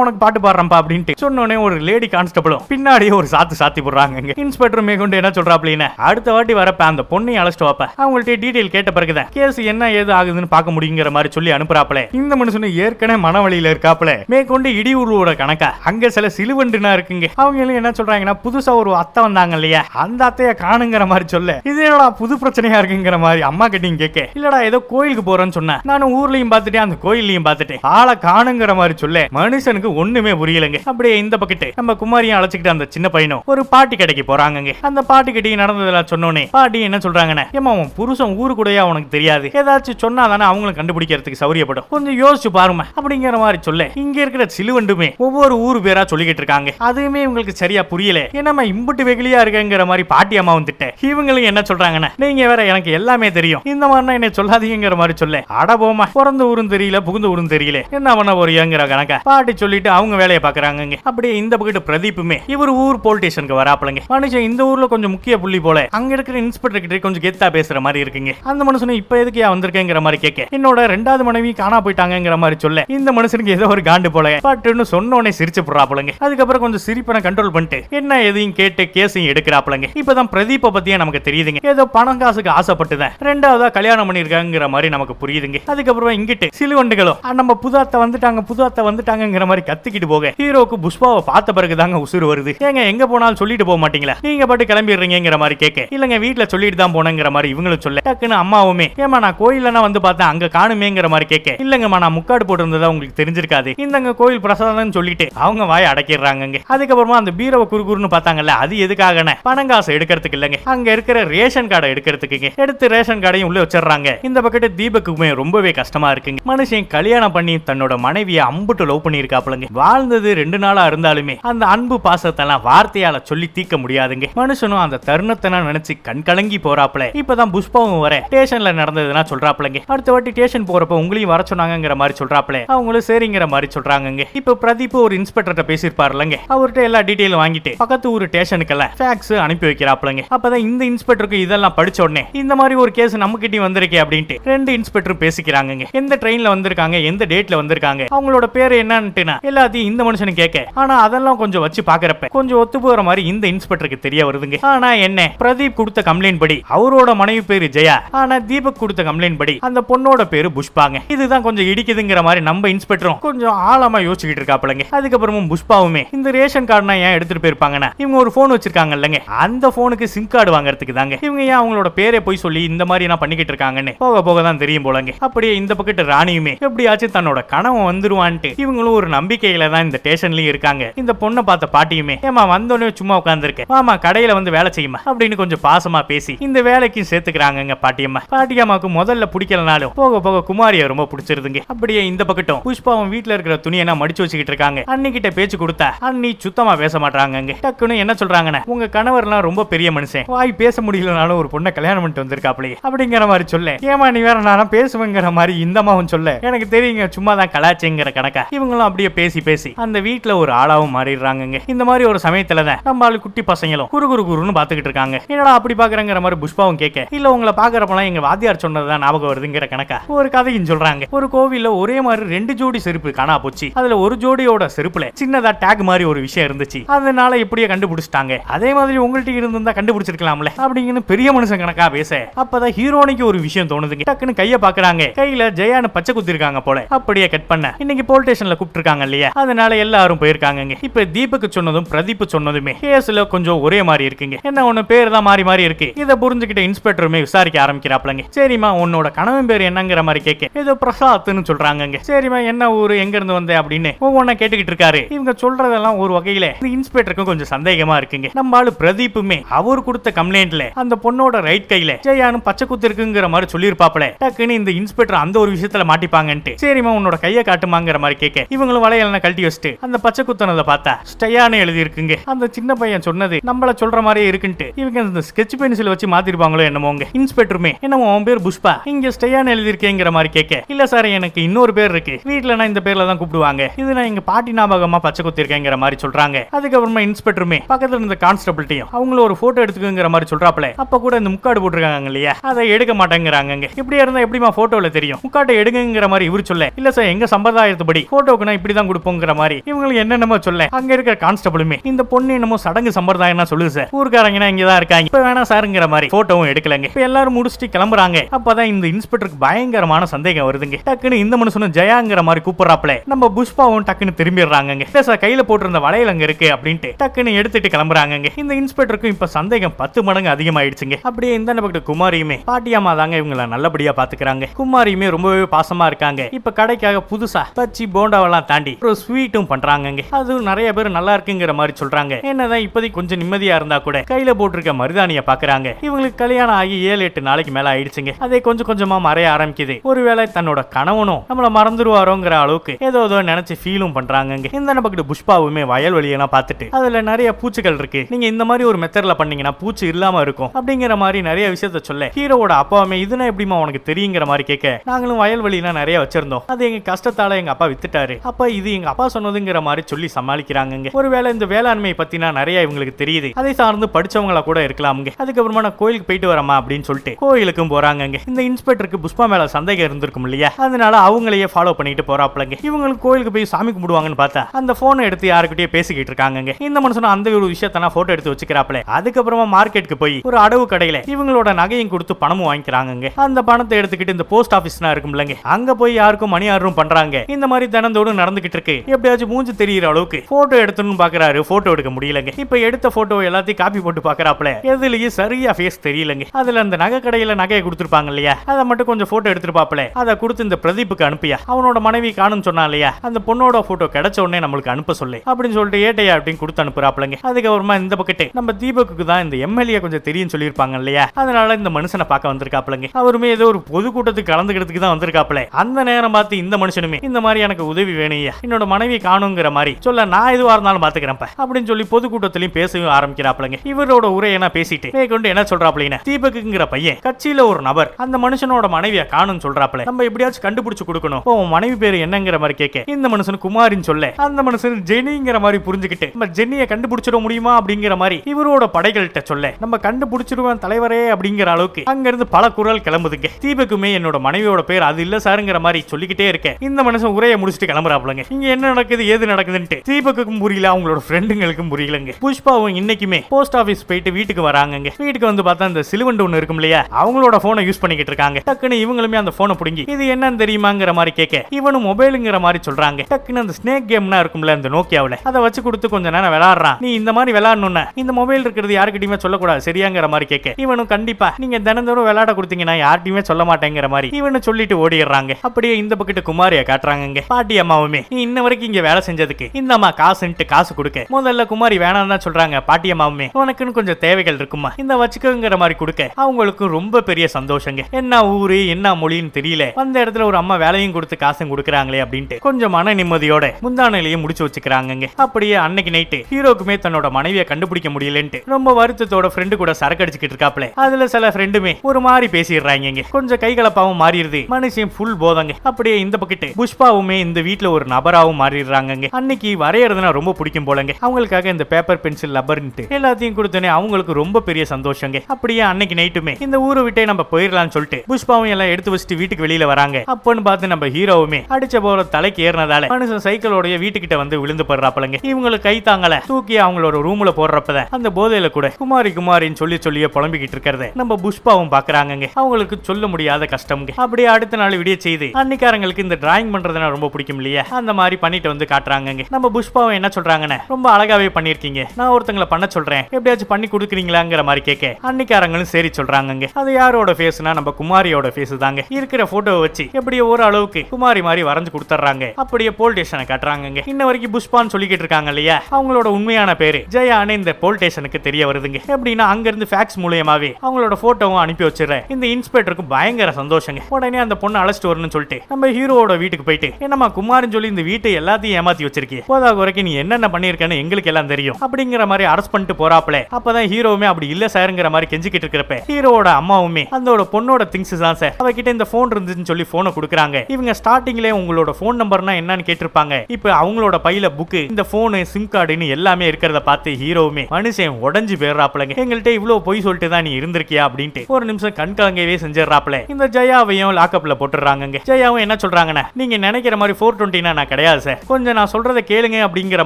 உனக்கு பாட்டு பாடுறேன்ப்பா அப்படின்ட்டு சொன்னோடனே ஒரு லேடி கான்ஸ்டபிளும் பின்னாடியே ஒரு சாத்து சாத்தி போடுறாங்க இன்ஸ்பெக்டர் மேற்கொண்டு என்ன சொல்றாப்லின்னு அடுத்த வாட்டி வரப்ப அந்த பொண்ணை அழைச்சிட்டு வாப்ப. அவங்கள்ட்ட டீடைல் கேட்ட பிறகுதான். கேஸ் என்ன ஏது ஆகுதுன்னு பார்க்க முடியுங்கிற மாதிரி சொல்லி அனுப்புறாப்ல. இந்த மனுஷனு ஏற்கனவே மனவழியில இருக்காப்ல. மேற்கொண்டு இடியுருவோட கணக்கா? அங்க சில சிலுவண்டுனா இருக்குங்க. அவங்க எல்லாம் என்ன சொல்றாங்கன்னா புதுசா ஒரு அத்தை வந்தாங்க இல்லையா? அந்த அத்தைய காணுங்கிற மாதிரி சொல்ல. இது என்னடா புது பிரச்சனையா இருக்குங்கிற மாதிரி அம்மா கிட்டையும் கேட்க. இல்லடா ஏதோ கோயிலுக்கு போறேன்னு சொன்னேன் நானும் ஊர்லயும் பார்த்துட்டேன் அந்த கோயிலையும் பார்த்துட்டேன். பார்த்துட்டேன் ஆளை காணுங்கிற மாதிரி சொல்ல மனுஷனுக்கு ஒண்ணுமே புரியலங்க. அப்படியே இந்த பக்கெட்டு நம்ம குமாரியும் அழைச்சிக்கிட்டு அந்த சின்ன பையனும் ஒரு பாட்டி கடைக்கு போறாங்க அந்த பாட்டி கடைக்கு நடந்ததெல்லாம் சொன்னோனே பாட்டி என்ன சொல்றாங்கன்னு ஏமா உன் புருஷன் ஊரு கூடயா உனக்கு தெரியாது. ஏதாச்சும் சொன்னா தானே அவங்களும் கண்டுபிடிக்கிறதுக்கு சௌரியப்படும். கொஞ்சம் யோசிச்சு பாருமா அப்படிங்கிற மாதிரி சொல்ல இங்க இருக்கிற சிலுவண்டுமே ஒவ்வொரு ஊர் பேரா சொல்லிக்கிட்டு இருக்காங்க. அதுவுமே இவங்களுக்கு சரியா புரியல. என்னமா இம்புட்டு வெகுளியா இருக்கங்கிற மாதிரி பாட்டி அம்மாவும் திட்ட இவங்களும் என்ன சொல்றாங்கன்னா நீங்க வேற எனக்கு எல்லாமே தெரியும். இந்த மாதிரினா என்ன சொல்லாதீங்கிற மாதிரி சொல்ல அட போமா பிறந்த ஊரும் தெரியல புகுந்த ஊரும் தெரியல. என்ன பண்ண போறியாங்கிற கணக்க. பாட்டி சொல்லிட்டு அவங்க வேலையை பாக்குறாங்க அப்படியே இந்த பக்கத்து பிரதீப்புமே இவர் ஊர் போலீஸ் ஸ்டேஷனுக்கு வராப்பலங்க. மனுஷன் இந்த ஊர்ல கொஞ்சம் முக்கிய புள்ளி போல. அங்க இருக்கிற இன்ஸ்பெக்டர் கிட்ட கொஞ்சம் கெத்தா பேசுற மாதிரி இருக்குங்க. அந்த மனுஷனும் இப்ப எதுக்கு வந்திருக்கேங்கிற மாதிரி கேட்க. என்னோட ரெண்டாவது மனைவி காணா போயிட்டாங்கிற மாதிரி சொல்ல. இந்த மனுஷனுக்கு ஏதோ ஒரு காண்டு போல. பட்டுன்னு சொன்னோடனே சிரிச்சு போடுறாப்புலங்க. அதுக்கப்புறம் கொஞ்சம் சிரிப்பனை கண்ட்ரோல் பண்ணிட்டு என்ன எதையும் கேட்டு கேஸையும் எடுக்கிறாப்புலங்க. இப்பதான் பிரதீப பத்தியே நமக்கு தெரியுதுங்க. ஏதோ பணம் காசுக்கு ஆசைப்பட்டுதான். ரெண்டாவதா கல்யாணம் பண்ணிருக்காங்கிற மாதிரி நமக்கு புரியுதுங்க. அதுக்கப்புறம் இங்கிட்டு சிலுவண்டுகளும் அந்த நம்ம புது அத்தை வந்துட்டாங்க புது அத்தை வந்துட்டாங்கங்கிற மாதிரி கத்திக்கிட்டு போக. ஹீரோக்கு புஷ்பாவை பார்த்த பிறகு தாங்க உசுறு வருது. ஏங்க எங்க போனாலும் சொல்லிட்டு போக மாட்டீங்களா? நீங்க பாட்டு கிளம்பிடுறீங்கிற மாதிரி கேட்க. இல்லங்க வீட்டுல சொல்லிட்டு தான் போனேங்கிற மாதிரி இவங்களும் சொல்ல. டக்குன்னு அம்மாவுமே ஏமா நான் கோயில்ல வந்து பார்த்தேன் அங்க காணுமேங்கிற மாதிரி கேட்க. இல்லங்கம்மா நான் முக்காடு போட்டிருந்ததா உங்களுக்கு தெரிஞ்சிருக்காது. இந்தங்க கோயில் பிரசாதம்னு சொல்லிட்டு அவங்க வாய் அடக்கிடுறாங்கங்க. அதுக்கப்புறமா அந்த பீரவை குறுகுறுன்னு பார்த்தாங்கல்ல அது எதுக்காக பணம் காசு எடுக்கிறதுக்கு இல்லங்க. அங்க இருக்கிற ரேஷன் கார்டை எடுக்கிறதுக்குங்க. எடுத்து ரேஷன் கார்டையும் உள்ள வச்சிடுறாங்க. இந்த பக்கத்து தீபக்குமே ரொம்பவே கஷ்டமா இருக்குங்க. மனுஷன் கல்யாணம் பண்ணி தன்னோட மனைவியை அம்புட்டு லவ் பண்ணியிருக்காப்புலங்க. வாழ்ந்தது ரெண்டு நாளா இருந்தாலுமே அந்த அன்பு பாசத்தெல்லாம் வார்த்தையால சொல்லி தீர்க்க முடியாதுங்க. மனுஷனும் அந்த தருணத்தை நினைச்சு கண் கலங்கி போறாப்புல. இப்பதான் புஷ்பாவும் வர ஸ்டேஷன்ல நடந்ததுன்னா சொல்றாப்புலங்க. அடுத்த வாட்டி ஸ்டேஷன் போறப்ப உங்களையும் வர சொன்னாங்கிற மாதிரி சொல்றாப்புல. அவங்களும் சரிங்கிற மாதிரி சொல்றாங்க இப்ப பிரதீப் ஒரு இன்ஸ்பெக்டர்கிட்ட பேசியிருப்பாருலங்க. அவர்கிட்ட எல்லா டீட்டெயிலும் வாங்கிட்டு பக்கத்து ஊர் ஸ்டேஷனுக்கெல்லாம் ஃபேக்ஸ் அனுப்பி வைக்கிறாப்புலங்க. அப்பதான் இந்த இன்ஸ்பெக்டருக்கு இதெல்லாம் படிச்ச உடனே இந்த மாதிரி ஒரு கேஸ் நம்ம கிட்டே வந்திருக்கே அப்படின்ட்டு ரெண்டு இன்ஸ்பெக்டரும் பேசிக்கிறாங்க எந்த ட்ரெயின்ல வந்திருக்காங்க எந்த டேட்ல வந்திருக்காங்க. அவங்களோட பேர் என்னன்னுட்டுனா எல்லாத்தையும் இந்த மனுஷனு கேட்க. ஆனா அதெல்லாம் கொஞ்சம் வச்சு பாக்குறப்ப கொஞ்சம் ஒத்து போற மாதிரி இந்த இன்ஸ்பெக்டருக்கு தெரிய வருதுங்க. ஆனா என்ன? பிரதீப் கொடுத்த கம்ப்ளைண்ட் படி அவரோட மனைவி பேரு ஜெயா. ஆனா தீபக் கொடுத்த கம்ப்ளைண்ட் படி அந்த பொண்ணோட பேரு புஷ்பாங்க. இதுதான் கொஞ்சம் இடிக்குதுங்கிற மாதிரி நம்ம இன்ஸ்பெக்டரும் கொஞ்சம் ஆழமா யோசிச்சுக்கிட்டு இருக்காப்புலங்க. அதுக்கப்புறமும் புஷ்பாவுமே இந்த ரேஷன் கார்டுனா ஏன் எடுத்துட்டு போயிருப்பாங்கன்னா இவங்க ஒரு போன் வச்சிருக்காங்க இல்லைங்க அந்த போனுக்கு சிம் கார்டு வாங்குறதுக்கு தாங்க. இவங்க ஏன் அவங்களோட பேரை போய் சொல்லி இந்த மாதிரி நான் பண்ணிக்கிட்டு இருக்காங்கன்னு போக போக தான் தெரியும் போலங்க. அப்படியே இந்த பக்கத்து ராணியுமே எப்படியாச்சும் தன்னோட கணவன் வந்துருவான்ட்டு. இவங்களும் ஒரு நம்பிக்கையில தான் இந்த ஸ்டேஷன்லயும் இருக்காங்க. இந்த பொண்ணை பார்த்த பாட்டியுமே ஏமா வந்தோடனே சும்மா உட்காந்துருக்கேன் மாமா கடையில வந்து வேலை செய்யுமா அப்படின்னு கொஞ்சம் பாசமா பேசி இந்த வேலைக்கும் சேர்த்துக்கிறாங்கங்க பாட்டியம்மா. பாட்டியம்மாவுக்கு முதல்ல பிடிக்கலனாலும் போக போக குமாரியை ரொம்ப பிடிச்சிருதுங்க. அப்படியே இந்த பக்கட்டும் புஷ்பாவும் வீட்ல இருக்கிற துணியெல்லாம் மடிச்சு வச்சுக்கிட்டு இருக்காங்க. அன்னிக்கிட்ட பேச்சு கொடுத்தா அன்னி சுத்தமா பேச மாட்டாங்க டக்குன்னு என்ன சொல்றாங்கன்னா உங்க கணவர்லாம் ரொம்ப பெரிய மனுஷன். வாய் பேச முடியலனாலும் ஒரு பொண்ணை கல்யாணம் பண்ணிட்டு வந்திருக்காப்லயே. அப்படிங்கிற மாதிரி சொல்ல ஏமா நீ வேற நானும் பேசுவேங்கிற மாதிரி இந்தமாவும் சொல்ல. எனக்கு தெரியும் நீங்க சும்மா தான் கலாச்சேங்கிற கணக்கா? இவங்களும் அப்படியே பேசி பேசி. அந்த வீட்டுல ஒரு ஆளாவும் மாறிடுறாங்க இந்த மாதிரி ஒரு சமயத்துல தான் நம்ம ஆளு குட்டி பசங்களும் குரு குரு குருன்னு பாத்துக்கிட்டு இருக்காங்க. என்னடா அப்படி பாக்குறங்கிற மாதிரி புஷ்பாவும் கேட்க இல்ல உங்களை பாக்குறப்பெல்லாம் எங்க வாத்தியார் சொன்னதுதான் ஞாபகம் வருதுங்கிற கணக்கா? ஒரு கதையும் சொல்றாங்க. ஒரு கோவில்ல ஒரே மாதிரி ரெண்டு ஜோடி செருப்பு காணா போச்சு. அதுல ஒரு ஜோடியோட செருப்புல சின்னதா டேக் மாதிரி ஒரு விஷயம் இருந்துச்சு. அதனால இப்படியே கண்டுபிடிச்சிட்டாங்க. அதே மாதிரி உங்கள்ட்ட இருந்திருந்தா கண்டுபிடிச்சிருக்கலாம்ல அப்படிங்கன்னு பெரிய மனுஷன் கணக்கா பேச அப்பதான் ஹீரோனிக்கு ஒரு விஷயம் தோணுதுங்க. டக்குன்னு கைய பாக்குறாங்க. கையில ஜெயான்னு பச்சை குத்திருக்காங்க போல. அப்படியே கட் பண்ண. இன்னைக்கு போலீஸ் ஸ்டேஷன்ல கூப்பிட்டுருக்காங்க இல்லையா? அதனால எல்லாரும் போயிருக்காங்க இப்ப தீபக் சொன்னதும் பிரதீப் சொன்னதுமே கேஸ்ல கொஞ்சம் ஒரே மாதிரி இருக்குங்க. என்ன ஒண்ணு பேர் தான் மாறி மாறி இருக்கு. இதை புரிஞ்சுக்கிட்ட இன்ஸ்பெக்டருமே விசாரிக்க ஆரம்பிக்கிறாப்லங்க. சரிம்மா உன்னோட கணவன் பேர் என்னங்கிற மாதிரி கேட்க. ஏதோ பிரசாத்னு சொல்றாங்க சரிம்மா என்ன ஊரு எங்க இருந்து வந்த அப்படின்னு ஒவ்வொன்னா கேட்டுக்கிட்டு இருக்காரு. இவங்க சொல்றதெல்லாம் ஒரு வகையில இந்த இன்ஸ்பெக்டருக்கும் கொஞ்சம் சந்தேகமா இருக்குங்க. நம்ம ஆளு பிரதீப்புமே அவர் கொடுத்த கம்ப்ளைண்ட்ல அந்த பொண்ணோட ரைட் கையில ஜெயானும் பச்சை குத்து இருக்குங்கிற மாதிரி சொல்லியிருப்பாப்ல. டக்குன்னு இந்த இன்ஸ்பெக்டர் அந்த ஒரு விஷயத்துல மாட்டிப்பாங்கன்ட்டு. சரிம்மா உன்னோட கையை காட்டுமாங்கிற மாதிரி கேட்க இவங்களும் வளையலனை கழட்டி வச்சுட்டு அந்த பச்சை குத்தனதை பார்த்தா ஸ்டையானு எழுதி இருக்குங்க அந்த சின்ன பையன் சொன்னது நம்மள சொல்ற மாதிரியே இருக்குன்ட்டு. இவங்க அந்த ஸ்கெட்ச் பென்சில் வச்சு மாத்திருப்பாங்களோ என்னமோங்க. இன்ஸ்பெக்டருமே என்னமோ உன் பேர் புஷ்பா. இங்க ஸ்டையானு எழுதியிருக்கேங்கிற மாதிரி கேட்க. இல்ல சார் எனக்கு இன்னொரு பேர் இருக்கு. வீட்டுல நான் இந்த பேர்ல தான் கூப்பிடுவாங்க. இது நான் எங்க பாட்டி ஞாபகமா பச்சை குத்திருக்கேங்கிற மாதிரி சொல்றாங்க. அதுக்கப்புறமா இன்ஸ்பெக்டருமே பக்கத்துல இருந்த கான்ஸ்டபிள்ட்டையும் அவங்களும் ஒரு போட்டோ எடுத்துக்குங்கிற மாதிரி சொல்றாப்ல அப்ப கூட இந்த முக்காடு போட்டிருக்காங்க இல்லையா? அதை எடுக்க மாட்டேங்கிறாங்க இப்படியா இருந்தா எப்படிமா போட்டோல தெரியும்? முக்காட்டை எடுங்கிற மாதிரி இவர் சொல்ல சொல்ல. இல்ல சார் எங்க சம்பிரதாயத்துப்படி போட்டோக்குனா இப்படிதான் கொடுப்போங்கிற மாதிரி இவங்களுக்கு என்னென்னமோ சொல்ல. அங்க இருக்கிற கான்ஸ்டபிளுமே இந்த பொண்ணு என்னமோ சடங்கு சம்பிரதாயம் சொல்லுது சார் ஊருக்காரங்கன்னா இங்க தான் இருக்காங்க. இப்ப வேணா சாருங்கிற மாதிரி போட்டோவும் எடுக்கலங்க. இப்ப எல்லாரும் முடிச்சுட்டு கிளம்புறாங்க. அப்பதான் இந்த இன்ஸ்பெக்டருக்கு பயங்கரமான சந்தேகம் வருதுங்க. டக்குன்னு இந்த மனுஷனும் ஜெயாங்கிற மாதிரி கூப்பிடுறாப்ல நம்ம புஷ்பாவும் டக்குன்னு திரும்பிடுறாங்க இல்ல சார் கையில போட்டிருந்த வளையல் அங்க இருக்கு அப்படின்ட்டு டக்குன்னு எடுத்துட்டு கிளம்புறாங்க இந்த இன்ஸ்பெக்டருக்கும் இப்ப சந்தேகம் பத்து மடங்கு அதிகமாயிடுச்சுங்க. அப்படியே இந்த பக்கத்து குமாரியுமே பாட்டியம்மா தாங்க இவங்கள நல்லபடியா பாத்துக்கிறாங்க. குமாரியுமே ரொம்பவே பாசமா இருக்காங்க. இப்ப கடைக்காக புதுசா பச்சி போண்டாவெல்லாம் தாண்டி ஒரு ஸ்வீட்டும் பண்றாங்கங்க. அதுவும் நிறைய பேர் நல்லா இருக்குங்கிற மாதிரி சொல்றாங்க. என்னதான் இப்போதைக்கு கொஞ்சம் நிம்மதியா இருந்தா கூட கையில போட்டிருக்க மருதாணிய பாக்குறாங்க. இவங்களுக்கு கல்யாணம் ஆகி ஏழு எட்டு நாளைக்கு மேல ஆயிடுச்சுங்க. அதே கொஞ்சம் கொஞ்சமா மறைய ஆரம்பிக்குது. ஒருவேளை தன்னோட கணவனும் நம்மள மறந்துருவாரோங்கிற அளவுக்கு ஏதோ ஏதோ நினைச்சு ஃபீலும் பண்றாங்க இந்த பக்கத்து புஷ்பாவுமே வயல் வழியெல்லாம் பார்த்துட்டு அதுல நிறைய பூச்சிகள் இருக்கு. நீங்க இந்த மாதிரி ஒரு மெத்தட்ல பண்ணீங்கன்னா பூச்சி இல்லாம இருக்கும். அப்படிங்கிற மாதிரி நிறைய விஷயத்த சொல்ல ஹீரோவோட அப்பாவுமே இதுனா எப்படிமா உனக்கு தெரியுங்கிற மாதிரி கேட்க நாங்களும் வயல்வெளிலாம் நிறைய வச்சிருந்தோம். அது எங்க கஷ்டத்தால எங்க அப்பா வித்துட்டாரு. அப்ப இது எங்க அப்பா சொன்னதுங்கிற மாதிரி சொல்லி சமாளிக்கிறாங்க ஒருவேளை இந்த வேளாண்மை பத்தினா நிறைய இவங்களுக்கு தெரியுது. அதை சார்ந்து படிச்சவங்களா கூட இருக்கலாமுங்க. அதுக்கப்புறமா நான் கோயிலுக்கு போயிட்டு வரமா அப்படின்னு சொல்லிட்டு கோயிலுக்கும் போறாங்க இந்த இன்ஸ்பெக்டருக்கு புஷ்பா மேல சந்தேகம் இருந்திருக்கும் இல்லையா? அதனால அவங்களையே ஃபாலோ பண்ணிட்டு போறாப்லங்க இவங்களுக்கு கோயிலுக்கு போய் சாமி கும்பிடுவாங்கன்னு பார்த்தா அந்த போனை எடுத்து யாருக்கிட்டயே பேசிக்கிட்டு இருக்காங்க இந்த மனுஷனும் அந்த ஒரு விஷயத்தெல்லாம் போட்டோ எடுத்து வச்சுக்கிறாப்ல அதுக்கப்புறமா மார்க்கெட்டுக்கு போய் ஒரு அடவு கடையில இவங்களோட நகையும் கொடுத்து பணமும் வாங்கிக்கிறாங்க அந்த பணத்தை எடுத்துக்கிட்டு இந்த போஸ்ட் ஆபீஸ்னா இருக்கும்லங்க. அங்க போய் யாருக்கும் மணி ஆர்டரும் பண்றாங்க. இந்த மாதிரி தினந்தோடு நடந்துகிட்டு இருக்கு. எப்படியாச்சும் மூஞ்சி தெரியற அளவுக்கு போட்டோ எடுத்துன்னு பாக்குறாரு. போட்டோ எடுக்க முடியலங்க. இப்ப எடுத்த போட்டோ எல்லாத்தையும் காப்பி போட்டு பாக்குறாப்ல எதுலயும் சரியா ஃபேஸ் தெரியலங்க. அதுல அந்த நகை கடையில நகையை கொடுத்துருப்பாங்க இல்லையா? அதை மட்டும் கொஞ்சம் போட்டோ எடுத்துருப்பாப்ல அதை கொடுத்து இந்த பிரதீப்புக்கு அனுப்பியா? அவனோட மனைவி காணும் சொன்னா இல்லையா? அந்த பொண்ணோட போட்டோ கிடைச்ச உடனே நம்மளுக்கு அனுப்ப சொல்லு. அப்படின்னு சொல்லிட்டு ஏட்டையா அப்படின்னு கொடுத்து அனுப்புறாப்லங்க அதுக்கப்புறமா இந்த பக்கெட்டு நம்ம தீபக்கு தான் இந்த எம்எல்ஏ கொஞ்சம் தெரியும் சொல்லியிருப்பாங்க இல்லையா? அதனால இந்த மனுஷனை பார்க்க வந்திருக்காப்லங்க அவருமே ஏதோ ஒரு பொதுக்கூட்டத்துக்கு கலந்துக்கிறதுக்கு தான் வந்திருக்காப்ல அந்த நேரம் பார்த்து இந்த மனுஷனுமே இந்த மாதிரி எனக்கு உதவி வேணும்யா. என்னோட மனைவி காணுங்கிற மாதிரி சொல்ல நான் எதுவா இருந்தாலும் பாத்துக்கிறேன்ப்ப அப்படின்னு சொல்லி பொதுக்கூட்டத்திலையும் பேசவும் ஆரம்பிக்கிறாப்லங்க இவரோட உரையை நான் பேசிட்டு மேற்கொண்டு என்ன சொல்றாப்லீன தீபக்குங்கிற பையன் கட்சியில ஒரு நபர் அந்த மனுஷனோட மனைவியை காணும்னு சொல்றாப்ல நம்ம எப்படியாச்சும் கண்டுபிடிச்சு கொடுக்கணும். உன் மனைவி பேரு என்னங்கிற மாதிரி கேட்க. இந்த மனுஷன் குமாரின்னு சொல்ல அந்த மனுஷன் ஜெனிங்கிற மாதிரி புரிஞ்சுக்கிட்டு நம்ம ஜென்னியை கண்டுபிடிச்சிட முடியுமா அப்படிங்கிற மாதிரி இவரோட படைகள்கிட்ட சொல்ல நம்ம கண்டுபிடிச்சிருவோம் தலைவரே அப்படிங்கிற அளவுக்கு அங்க இருந்து பல குரல் கிளம்புதுங்க. தீபக்குமே என்னோட மனைவியோட பேர் அது இல்ல சாருங்கிற மாதிரி சொல்லிக்கிட்டே இருக்கேன். இந்த மனுஷன் உரையை முடிச்சுட்டு கிளம்புறாப்லங்க இங்க என்ன நடக்குது ஏது நடக்குதுன்ட்டு. தீபக்குக்கும் புரியல அவங்களோட ஃப்ரெண்டுங்களுக்கும் புரியலங்க. புஷ்பாவும் இன்னைக்குமே போஸ்ட் ஆஃபீஸ் போயிட்டு வீட்டுக்கு வராங்க வீட்டுக்கு வந்து பார்த்தா இந்த சிலுவண்டு ஒன்று இருக்கும் இல்லையா? அவங்களோட போனை யூஸ் பண்ணிக்கிட்டு இருக்காங்க. டக்குன்னு இவங்களுமே அந்த போனை புடுங்கி இது என்னன்னு தெரியுமாங்கிற மாதிரி கேட்க இவனும் மொபைலுங்கிற மாதிரி சொல்றாங்க. டக்குன்னு அந்த ஸ்னேக் கேம்னா இருக்கும்ல அந்த நோக்கியாவில். அதை வச்சு கொடுத்து கொஞ்ச நேரம் விளாடுறான் நீ இந்த மாதிரி விளாடணும்னா இந்த மொபைல் இருக்கிறது யாருக்கிட்டயுமே சொல்லக்கூடாது சரியாங்கிற மாதிரி கேட்க. இவனும் கண்டிப்பா நீங்க தினந்தோறும் விளையாட கொடுத்தீங்கன்னா யார்கிட்டயுமே சொல்ல மாட்டேங்கிற மாதிரி இவனு சொல்லிட்டு ஓடிடுறாங்க. அப்படியே இந்த பக்கத்து குமாரிய காட்டுறாங்க பாட்டி அம்மாவுமே நீ இன்ன வரைக்கும் இங்க வேலை செஞ்சதுக்கு இந்த அம்மா காசுன்ட்டு காசு கொடுக்க. முதல்ல குமாரி வேணாம் தான் சொல்றாங்க பாட்டி அம்மாவுமே. உனக்குன்னு கொஞ்சம் தேவைகள் இருக்குமா? இந்த வச்சுக்கோங்கிற மாதிரி கொடுக்க. அவங்களுக்கும் ரொம்ப பெரிய சந்தோஷங்க. என்ன ஊரு என்ன மொழின்னு தெரியல. அந்த இடத்துல ஒரு அம்மா வேலையும் கொடுத்து காசும் கொடுக்குறாங்களே அப்படின்ட்டு கொஞ்சம் மன நிம்மதியோட முந்தானையிலேயே முடிச்சு வச்சுக்கிறாங்க அப்படியே அன்னைக்கு நைட்டு ஹீரோக்குமே தன்னோட மனைவியை கண்டுபிடிக்க முடியலன்ட்டு ரொம்ப வருத்தத்தோட ஃப்ரெண்டு கூட சரக்கு அடிச்சுக்கிட்டு இருக்காப்ல அதுல சில ஃப்ரெண்டுமே ஒரு மாதிரி பேசிடுறாங்க கொஞ்சம் கைகலப்பாவும் மாறிடுது. மனுஷன் ஃபுல் போதங்க. அப்படி அப்படியே இந்த பக்கெட்டு புஷ்பாவுமே இந்த வீட்ல ஒரு நபராவும் மாறிடுறாங்க அன்னைக்கு வரையறதுனா ரொம்ப பிடிக்கும் போலங்க. அவங்களுக்காக இந்த பேப்பர் பென்சில் லப்பர்ன்ட்டு எல்லாத்தையும் கொடுத்தோன்னே அவங்களுக்கு ரொம்ப பெரிய சந்தோஷங்க. அப்படியே அன்னைக்கு நைட்டுமே இந்த ஊரை விட்டே நம்ம போயிடலாம்னு சொல்லிட்டு புஷ்பாவும் எல்லாம் எடுத்து வச்சுட்டு வீட்டுக்கு வெளியில வராங்க. அப்பன்னு பார்த்து நம்ம ஹீரோவுமே அடிச்ச போற தலைக்கு ஏறினதால மனுஷன் சைக்கிளோடைய வீட்டுக்கிட்ட வந்து விழுந்து படுறாப்பலங்க இவங்களுக்கு கை தாங்கல. தூக்கி அவங்களோட ரூம்ல போடுறப்பதான் அந்த போதையில கூட குமாரி குமாரின்னு சொல்லி சொல்லியே புலம்பிக்கிட்டு இருக்கிறத நம்ம புஷ்பாவும் பாக்குறாங்க அவங்களுக்கு சொல்ல முடியாத கஷ்டம்ங்க. அப்படியே அடுத்த நாள் விடிய செய்து சொந்தக்காரங்களுக்கு இந்த டிராயிங் பண்றதுனா ரொம்ப பிடிக்கும் இல்லையா? அந்த மாதிரி பண்ணிட்டு வந்து காட்டுறாங்க நம்ம புஷ்பாவை என்ன சொல்றாங்கன்னு ரொம்ப அழகாவே பண்ணிருக்கீங்க நான் ஒருத்தங்களை பண்ண சொல்றேன். எப்படியாச்சும் பண்ணி கொடுக்குறீங்களாங்கிற மாதிரி கேட்க அன்னிக்காரங்களும் சரி சொல்றாங்க அது யாரோட ஃபேஸ்னா நம்ம குமாரியோட ஃபேஸ் தாங்க. இருக்கிற போட்டோவை வச்சு எப்படியோ ஒரு அளவுக்கு குமாரி மாதிரி வரைஞ்சு கொடுத்துட்றாங்க. அப்படியே போல் ஸ்டேஷனை காட்டுறாங்கங்க. இன்ன வரைக்கும் புஷ்பான்னு சொல்லிக்கிட்டு இருக்காங்க இல்லையா? அவங்களோட உண்மையான பேரு ஜெயான்னு இந்த போல் ஸ்டேஷனுக்கு தெரிய வருதுங்க. எப்படின்னா அங்க இருந்து ஃபேக்ஸ் மூலியமாவே அவங்களோட போட்டோவும் அனுப்பி வச்சிடுறேன். இந்த இன்ஸ்பெக்டருக்கு பயங்கர சந்தோஷங்க. உடனே அந்த பொண்ணை அழைச்சிட்டு வரணும்னு சொல்லிட்டு நம்ம ஹீரோவோட வீட்டுக்கு போயிட்டு என்னம்மா குமார்னு சொல்லி இந்த வீட்டை எல்லாத்தையும் ஏமாத்தி வச்சிருக்கேன் போதா குறைக்கு நீ என்னென்ன பண்ணிருக்கன்னு எங்களுக்கு எல்லாம் தெரியும். அப்படிங்கிற மாதிரி அரெஸ்ட் பண்ணிட்டு போறாப்ல அப்பதான் ஹீரோவுமே அப்படி இல்ல சாருங்கிற மாதிரி கெஞ்சிக்கிட்டு இருக்கிறப்ப ஹீரோவோட அம்மாவுமே அந்த பொண்ணோட திங்ஸ் தான் சார் அவகிட்ட இந்த போன் இருந்துச்சுன்னு சொல்லி போனை கொடுக்குறாங்க. இவங்க ஸ்டார்டிங்லேயே உங்களோட போன் நம்பர்னா என்னன்னு கேட்டிருப்பாங்க. இப்போ அவங்களோட பையில புக்கு இந்த போனு சிம் கார்டுன்னு எல்லாமே இருக்கிறத பார்த்து ஹீரோவுமே மனுஷன் உடஞ்சு போயிடுறாப்லங்க எங்கள்கிட்ட இவ்வளவு பொய் சொல்லிட்டு தான் நீ இருந்திருக்கியா? அப்படின்ட்டு ஒரு நிமிஷம் கண்கலங்கவே செஞ்சிடறாப்ல இந்த ஜெயாவையும் லாக்அப்ல போட்டுறாங்க ஜெயாவும் என்ன என்ன சொல்றாங்கன்னு? நீங்க நினைக்கிற மாதிரி ஃபோர் டுவெண்ட்டினா நான் கிடையாது சார் கொஞ்சம் நான் சொல்றதை கேளுங்க அப்படிங்கிற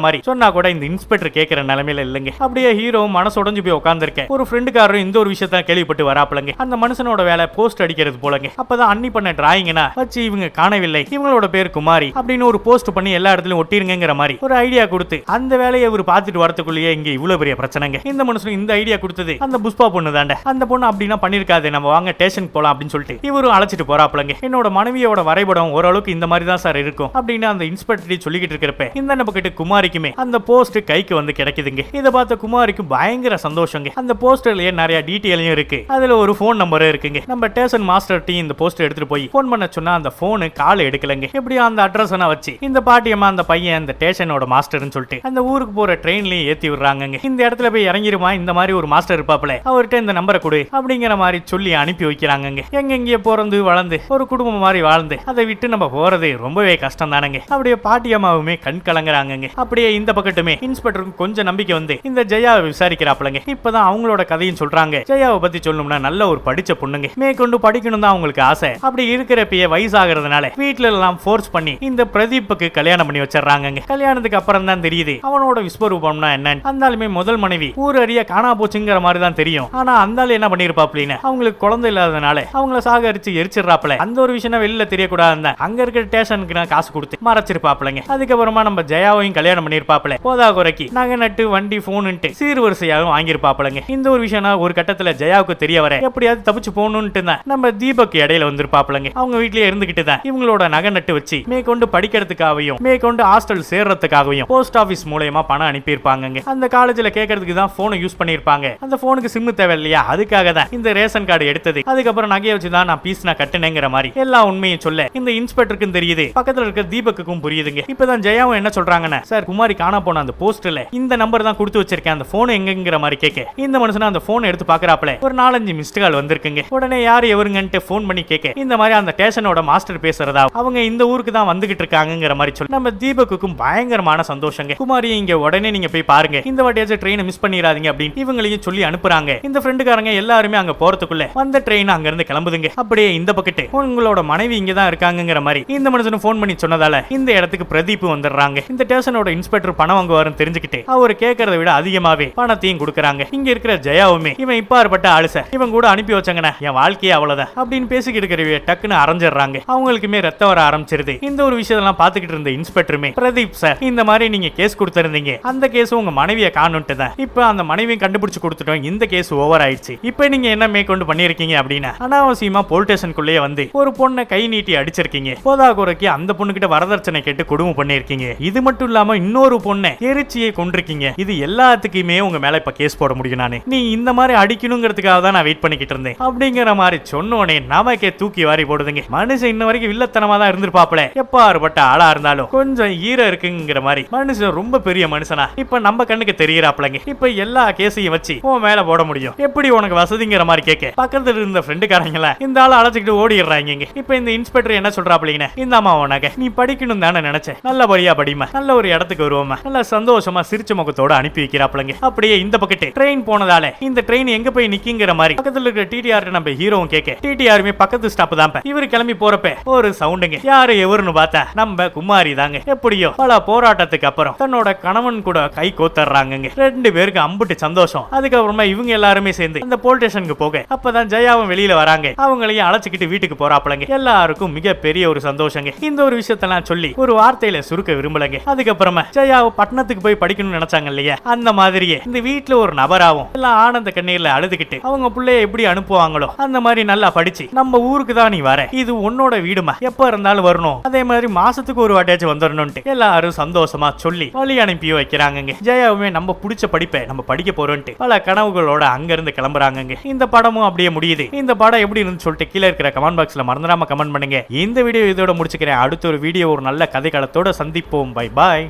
மாதிரி. சொன்னா கூட இந்த இன்ஸ்பெக்டர் கேட்கிற நிலைமையில இல்லைங்க. அப்படியே ஹீரோ மனசு உடஞ்சு போய் உட்காந்துருக்கேன் ஒரு ஃப்ரெண்டுக்காரரும் இந்த ஒரு விஷயத்த கேள்விப்பட்டு வராப்பலங்க. அந்த மனுஷனோட வேலை போஸ்ட் அடிக்கிறது போலங்க. அப்பதான் அன்னி பண்ண டிராயிங்னா வச்சு இவங்க காணவில்லை. இவங்களோட பேர் குமாரி அப்படின்னு ஒரு போஸ்ட் பண்ணி எல்லா இடத்துலயும் ஒட்டிருங்கிற மாதிரி ஒரு ஐடியா கொடுத்து அந்த வேலையை இவர் பார்த்துட்டு வரதுக்குள்ளேயே இங்க இவ்வளவு பெரிய பிரச்சனைங்க. இந்த மனுஷனும் இந்த ஐடியா கொடுத்தது. அந்த புஷ்பா பொண்ணு தாண்ட. அந்த பொண்ணு அப்படின்னா பண்ணிருக்காது நம்ம வாங்க ஸ்டேஷனுக்கு போலாம் அப்படின்னு சொல்லிட்டு இவரும் அழைச்சிட்டு போறாப்லங்க என்னோட மனைவியோட வரைபடம் ஓரளவுக்கு இந்த மாதிரி தான் சார் இருக்கும் அப்படின்னு அந்த இன்ஸ்பெக்டர் சொல்லிக்கிட்டு இருக்கிறப்ப இந்த நம்ம கிட்ட குமாரிக்குமே அந்த போஸ்ட் கைக்கு வந்து கிடைக்குதுங்க. இதை பார்த்த குமாரிக்கு பயங்கர சந்தோஷங்க. அந்த போஸ்டர்லயே நிறைய டீட்டெயிலையும் இருக்கு. அதுல ஒரு ஃபோன் நம்பரும் இருக்குங்க. நம்ம டேஷன் மாஸ்டர் டீ இந்த போஸ்டர் எடுத்துட்டு போய் ஃபோன் பண்ண சொன்னா அந்த போனு கால் எடுக்கலங்க. எப்படியும் அந்த அட்ரஸ் வச்சு இந்த பாட்டியம்மா அந்த பையன் அந்த டேஷனோட மாஸ்டர்னு சொல்லிட்டு அந்த ஊருக்கு போற ட்ரெயின்லயும் ஏத்தி விடுறாங்க இந்த இடத்துல போய் இறங்கிருமா? இந்த மாதிரி ஒரு மாஸ்டர் இருப்பாப்ல அவர்கிட்ட இந்த நம்பரை கொடு அப்படிங்கிற மாதிரி சொல்லி அனுப்பி வைக்கிறாங்க எங்க இங்கே பிறந்து வளர்ந்து ஒரு குடும்பம் மாதிரி வாழ்ந்து அதை விட்டு நம்ம போறது ரொம்பவே கஷ்டம் தானங்க அப்படியே பாட்டியம்மாவுமே கண் கலங்குறாங்கங்க. அப்படியே இந்த பக்கத்துமே இன்ஸ்பெக்டருக்கு கொஞ்சம் நம்பிக்கை வந்து இந்த ஜெயாவை விசாரிக்கிறாப்லங்க இப்பதான் அவங்களோட கதையும் சொல்றாங்க. ஜெயாவை பத்தி சொல்லணும்னா நல்ல ஒரு படிச்ச பொண்ணுங்க. மேற்கொண்டு படிக்கணும் தான் அவங்களுக்கு ஆசை. அப்படி இருக்கிறப்பயே வயசாகிறதுனால வீட்ல எல்லாம் ஃபோர்ஸ் பண்ணி இந்த பிரதீப்புக்கு கல்யாணம் பண்ணி வச்சிடறாங்கங்க. கல்யாணத்துக்கு அப்புறம் தான் தெரியுது அவனோட விஸ்வரூபம்னா என்னன்னு. அந்தாலுமே முதல் மனைவி ஊர் அறிய காணா போச்சுங்கிற மாதிரி தான் தெரியும். ஆனா அந்தாலும் என்ன பண்ணிருப்பாப்லின்னு அவங்களுக்கு குழந்தை இல்லாதனால அவங்கள சாகரிச்சு எரிச்சிடறாப்புல. அந்த ஒரு விஷயம் வெளியில தெரியக்கூடாது அங்க இருக்கிற ஸ்டேஷனுக்கு நான் காசு கொடுத்து மறைச்சிருப்பாப்லங்க அதுக்கப்புறமா நம்ம ஜெயாவையும் கல்யாணம் பண்ணிருப்பாப்ல போதா குறைக்கு நகை நட்டு வண்டி போனுன்ட்டு சீர்வரிசையாகவும் வாங்கியிருப்பாப்லங்க இந்த ஒரு விஷயம்னா ஒரு கட்டத்துல ஜெயாவுக்கு தெரிய வர எப்படியாவது தப்பிச்சு போகணும்ட்டு தான் நம்ம தீபக் இடையில வந்திருப்பாப்லங்க அவங்க வீட்லயே இருந்துகிட்டு தான் இவங்களோட நகை நட்டு வச்சு மேற்கொண்டு படிக்கிறதுக்காகவும் மேற்கொண்டு ஹாஸ்டல் சேர்றதுக்காகவும் போஸ்ட் ஆபீஸ் மூலயமா பணம் அனுப்பியிருப்பாங்க அந்த காலேஜ்ல கேட்கறதுக்கு தான் போனை யூஸ் பண்ணிருப்பாங்க அந்த போனுக்கு சிம்மு தேவை இல்லையா அதுக்காக தான் இந்த ரேஷன் கார்டு எடுத்தது. அதுக்கப்புறம் நகையை வச்சு தான் நான் பீஸ் நான் கட்டினேங்கிற மாதிரி. எல்லா உண்மையும் சொல்ல இந்த இன்ஸ்பெக்டருக்கும் தெரியுது. பக்கத்துல இருக்க தீபக்குக்கும் புரியுதுங்க. இப்பதான் ஜெயாவும் என்ன சொல்றாங்கன்னா. சார் குமாரி காணா போன அந்த போஸ்ட்ல இந்த நம்பர் தான் கொடுத்து வச்சிருக்கேன். அந்த போன் எங்கங்கிற மாதிரி கேட்க. இந்த மனுஷன் அந்த போன் எடுத்து பாக்குறாப்ல ஒரு நாலஞ்சு மிஸ்டு கால் வந்திருக்குங்க. உடனே யார் எவருங்கன்ட்டு போன் பண்ணி கேட்க. இந்த மாதிரி அந்த ஸ்டேஷனோட மாஸ்டர் பேசுறதா? அவங்க இந்த ஊருக்கு தான் வந்துகிட்டு இருக்காங்கிற மாதிரி சொல்லி. நம்ம தீபக்குக்கும் பயங்கரமான சந்தோஷங்க. குமாரி இங்க உடனே நீங்க போய் பாருங்க. இந்த வாட்டியாச்சும் ட்ரெயினை மிஸ் பண்ணிடாதீங்க அப்படின்னு இவங்களையும் சொல்லி அனுப்புறாங்க. இந்த ஃப்ரெண்டுக்காரங்க எல்லாருமே அங்க போறதுக்குள்ள வந்த ட்ரெயின் அங்க இருந்து கிளம்புதுங்க. அப்படியே இந்த பக்கெட்டு உங்களோட மனைவி இங்க தான் இருக்காங்கிற மாதிரி இந்த மனுஷனும் ஃபோன் பண்ணி சொன்னதால இந்த இடத்துக்கு பிரதீப் வந்துடுறாங்க. இந்த ஸ்டேஷனோட இன்ஸ்பெக்டர் பணம் வாங்குவாருன்னு தெரிஞ்சுக்கிட்டு அவர் கேட்கறத விட அதிகமாவே பணத்தையும் கொடுக்குறாங்க. இங்க இருக்கிற ஜெயாவுமே இவன் இப்பாறுபட்ட ஆளு சார். இவன் கூட அனுப்பி வச்சாங்கண்ணா. என் வாழ்க்கையே அவ்வளவுதான். அப்படின்னு பேசிக்கிட்டு இருக்கிறவ டக்குன்னு அரைஞ்சிடுறாங்க. அவங்களுக்குமே ரத்த வர ஆரம்பிச்சிருது. இந்த ஒரு விஷயத்தெல்லாம் பாத்துக்கிட்டு இருந்த இன்ஸ்பெக்டருமே பிரதீப் சார் இந்த மாதிரி நீங்க கேஸ் கொடுத்திருந்தீங்க. அந்த கேஸ் உங்க மனைவியை காணுன்ட்டு தான். இப்ப அந்த மனைவியும் கண்டுபிடிச்சு கொடுத்துட்டோம். இந்த கேஸ் ஓவர் ஆயிடுச்சு. இப்ப நீங்க என்ன மேற்கொண்டு பண்ணிருக்கீங்க அப்படின்னா அனாவசியமா போலீஸ் ஸ்டேஷனுக்குள்ளேயே வந்து ஒரு பொண்ணை கை நீட்டி அடிச்சு போதா குறைக்கு அந்த பொண்ணுகிட்ட வரதட்சணை கேட்டு கொடுமை பண்ணிருக்கீங்க இது மட்டும் இல்லாம இன்னொரு பொண்ணை எரிச்சியை கொண்டிருக்கீங்க இது எல்லாத்துக்குமே உங்க மேல இப்ப கேஸ் போட முடியும் நானு. நீ இந்த மாதிரி அடிக்கணுங்கிறதுக்காக தான் நான் வெயிட் பண்ணிக்கிட்டு இருந்தேன். அப்படிங்கிற மாதிரி சொன்னோனே நமக்கே தூக்கி வாரி போடுதுங்க. மனுஷன் இன்ன வரைக்கும் வில்லத்தனமா தான் இருந்திருப்பாப்ல எப்பாறுபட்ட ஆளா இருந்தாலும் கொஞ்சம் ஈர இருக்குங்கிற மாதிரி. மனுஷன் ரொம்ப பெரிய மனுஷனா. இப்ப நம்ம கண்ணுக்கு தெரியறாப்லங்க இப்ப எல்லா கேஸையும் வச்சு உன் மேல போட முடியும். எப்படி உனக்கு வசதிங்கிற மாதிரி கேட்க. பக்கத்துல இருந்த ஃப்ரெண்டுக்காரங்கள இந்த ஆள் அழைச்சிக்கிட்டு ஓடிடுறாங்க இப்ப இந்த இன்ஸ்பெக்டர் என்ன சொல்றாப்லீங்க இந்த அம்மா உனக்கு. நீ படிக்கணும் தானே நினைச்சேன். நல்லபடியா படிமா நல்ல ஒரு இடத்துக்கு வருவோமா நல்ல சந்தோஷமா சிரிச்ச முகத்தோட அனுப்பி வைக்கிறாப்லங்க அப்படியே இந்த பக்கத்து ட்ரெயின் போனதால இந்த ட்ரெயின் எங்க போய் நிக்கிங்கிற மாதிரி பக்கத்துல இருக்கிற டிடிஆர் நம்ம ஹீரோவும் கேட்க டிடிஆருமே பக்கத்து ஸ்டாப் தான் இவர் கிளம்பி போறப்ப ஒரு சவுண்டுங்க யாரு எவருன்னு பார்த்தா நம்ம குமாரி தாங்க. எப்படியோ பல போராட்டத்துக்கு அப்புறம் தன்னோட கணவன் கூட கை கோத்தர்றாங்க ரெண்டு பேருக்கு அம்புட்டு சந்தோஷம். அதுக்கப்புறமா இவங்க எல்லாருமே சேர்ந்து இந்த போலீஸ் ஸ்டேஷனுக்கு போக அப்பதான் ஜெயாவும் வெளியில வராங்க. அவங்களையும் அழைச்சிக்கிட்டு வீட்டுக்கு போறாப்பலங்க. எல்லாருக்கும் பெரிய ஒரு சந்தோஷங்க. இந்த ஒரு விஷயத்தெல்லாம் சொல்லி ஒரு வார்த்தையில சுருக்க விரும்பலங்க. அதுக்கப்புறமா ஜெயா பட்டணத்துக்கு போய் படிக்கணும்னு நினைச்சாங்க இல்லையா? அந்த மாதிரியே இந்த வீட்ல ஒரு நபராவும் எல்லாம் ஆனந்த கண்ணீர்ல அழுதுகிட்டு அவங்க பிள்ளைய எப்படி அனுப்புவாங்களோ அந்த மாதிரி நல்லா படிச்சு நம்ம ஊருக்கு தான் நீ வர. இது உன்னோட வீடுமா எப்ப இருந்தாலும் வரணும். அதே மாதிரி மாசத்துக்கு ஒரு வாட்டியாச்சும் வந்துடணும்ட்டு எல்லாரும் சந்தோஷமா சொல்லி வழி அனுப்பி வைக்கிறாங்கங்க. ஜெயாவுமே நம்ம பிடிச்ச படிப்பை நம்ம படிக்க போறோம்ட்டு பல கனவுகளோட அங்க இருந்து கிளம்புறாங்க இந்த படமும் அப்படியே முடியுது. இந்த படம் எப்படி இருந்து சொல்லிட்டு கீழே இருக்கிற கமெண்ட் பாக்ஸ்ல மறந்துடாம கமெண்ட் பண்ணுங்க. இந்த வீடியோ இதோட முடிச்சுக்கிறேன். அடுத்த ஒரு வீடியோ ஒரு நல்ல கதைக்களத்தோட சந்திப்போம். Bye bye